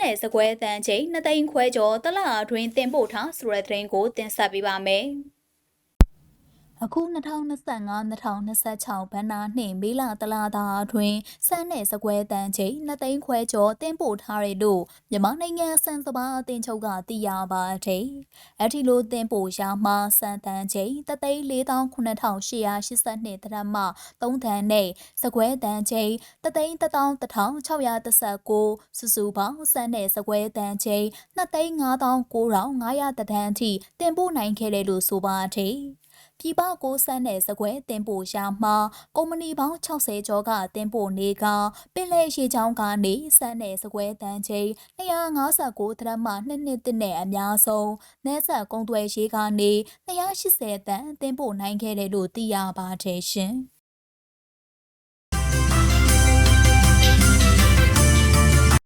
နယ်စကွဲတန်ချိန်2သိန်းခွဲကျော်တလအတွင်းတင်ပို့ထားဆိုတဲ့သတင်းကိုတင်ဆက်ပေးပါမယ်။ အခု2025-2026ဘဏ္ဍာနှစ်မေလတလာတာအတွင်းစမ်းနယ်စကွဲတန်ချိန်2သိန်းခွဲကျော်တင်ပို့ထားတယ်လို့မြန်မာနိုင်ငံစံစပါအသင်းချုပ်ကသိရပါတယ်။အထီလိုတင်ပို့ရာမှာစံတန်ချိန်3,4882ဒရမ3တန်နဲ့စကွဲတန်ချိန်3,1619စုစုပေါင်းစမ်းနယ်စကွဲတန်ချိန်2,59,900တန်အထိတင်ပို့နိုင်ခဲ့တယ်လို့ဆိုပါတယ်။ ပြည်ပကိုစမ်းတဲ့စကွဲတင်ပို့ရာမှာကုမ္ပဏီပေါင်း60ကျော်ကတင်ပို့နေကပင်လယ်ရေချောင်းကနေစမ်းတဲ့စကွဲတန်ချိန်259ဒရမနှစ်နှစ်တနဲ့အများဆုံးနဲဆက်ကုန်းသွဲရေကနေ280တန်တင်ပို့နိုင်ခဲ့တယ်လို့သိရပါတယ်ရှင်။